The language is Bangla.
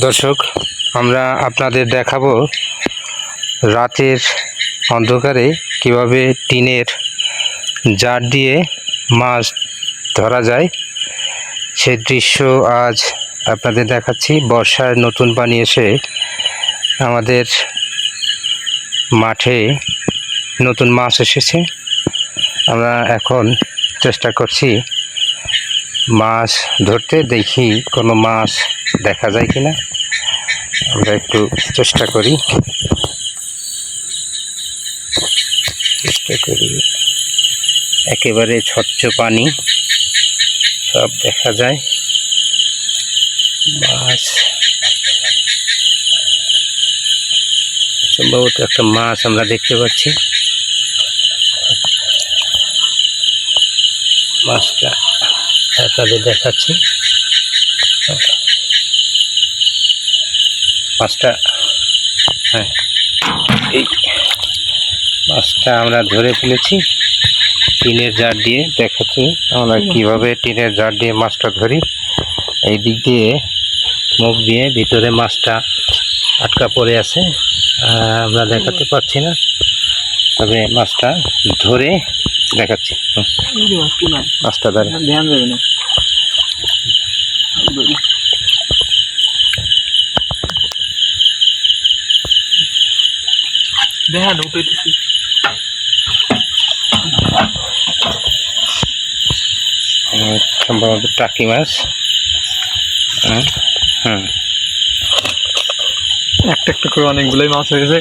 দর্শক, আমরা আপনাদের দেখাবো রাতের অন্ধকারে কীভাবে টিনের জার দিয়ে মাছ ধরা যায়। সে দৃশ্য আজ আপনাদের দেখাচ্ছি। বর্ষার নতুন পানি এসে আমাদের মাঠে নতুন মাছ এসেছে। আমরা এখন চেষ্টা করছি মাছ ধরতে দেখি কোনো মাছ দেখা যায় কিনা। আমরা একটু চেষ্টা করি। চেষ্টা করি। একেবারে স্বচ্ছ পানি সব দেখা যায়। মাছ সম্ভবত একটা মাছ আমরা দেখতে পাচ্ছি। মাছটা আপনাদের দেখাচ্ছি। মাছটা হ্যাঁ এই মাছটা আমরা ধরে ফেলেছি। টিনের জার দিয়ে দেখাচ্ছি আমরা কীভাবে টিনের জার দিয়ে মাছটা ধরি। এই দিক দিয়ে মুখ দিয়ে ভিতরে মাছটা আটকা পড়ে আছে। আমরা দেখাতে পারছি না। তবে মাছটা ধরে দেখাচ্ছি। হুম, মাছটা ধরে। ধ্যান দেবো দেখেন উঠেছি সম্ভবত টাকি মাছ। হ্যাঁ, হুম। একটা একটা করে অনেকগুলোই মাছ হয়েছে